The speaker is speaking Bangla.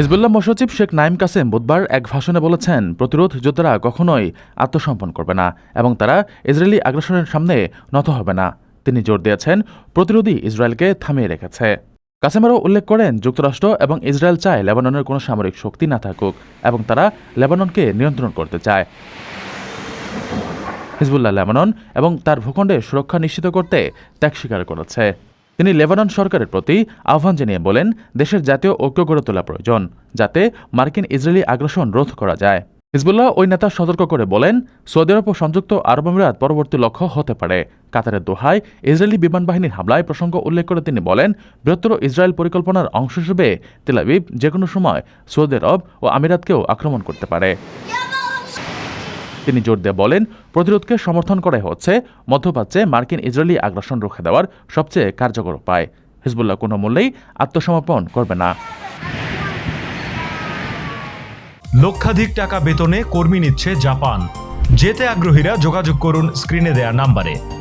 হিজবুল্লাহ মহাসচিব শেখ নাইম কাসেম বুধবার এক ভাষণে বলেছেন, প্রতিরোধ যোদ্ধারা কখনোই আত্মসম্পন্ন করবে না এবং তারা ইসরায়েলি আগ্রাসনের সামনে নত হবে না। তিনি জোর দিয়েছেন, প্রতিরোধী ইসরায়েলকে থামিয়ে রেখেছে। কাসেমারও উল্লেখ করেন, যুক্তরাষ্ট্র এবং ইসরায়েল চায় লেবাননের কোনো সামরিক শক্তি না থাকুক এবং তারা লেবাননকে নিয়ন্ত্রণ করতে চায়। হিজবুল্লাহ লেবানন এবং তার ভূখণ্ডে সুরক্ষা নিশ্চিত করতে ত্যাগ স্বীকার করেছে। তিনি লেবানন সরকারের প্রতি আহ্বান জানিয়ে বলেন, দেশের জাতীয় ঐক্য গড়ে তোলা প্রয়োজন, যাতে মার্কিন ইসরায়েলি আগ্রাসন রোধ করা যায়। হিজবুল্লাহ ওই নেতা সতর্ক করে বলেন, সৌদি আরব ও সংযুক্ত আরব আমিরাত পরবর্তী লক্ষ্য হতে পারে। কাতারের দোহায় ইসরায়েলি বিমান বাহিনীর হামলায় প্রসঙ্গ উল্লেখ করে তিনি বলেন, বৃহত্তর ইসরায়েল পরিকল্পনার অংশ হিসেবে তেলাবিব যে কোনো সময় সৌদি আরব ও আমিরাতকেও আক্রমণ করতে পারে। তিনি জোর দিয়ে বলেন, প্রতিরোধকে সমর্থন করাই হচ্ছে, মধ্যপ্রাচ্যে মার্কিন ইসরায়েলি আগ্রাসন রুখে দেওয়ার সবচেয়ে কার্যকর উপায়। হিজবুল্লাহ কোনো মূল্যেই আত্মসমর্পণ করবে না। লক্ষাধিক টাকা বেতনে কর্মী নিচ্ছে জাপান। যেতে আগ্রহীরা যোগাযোগ করুন স্ক্রিনে দেয়া নাম্বারে।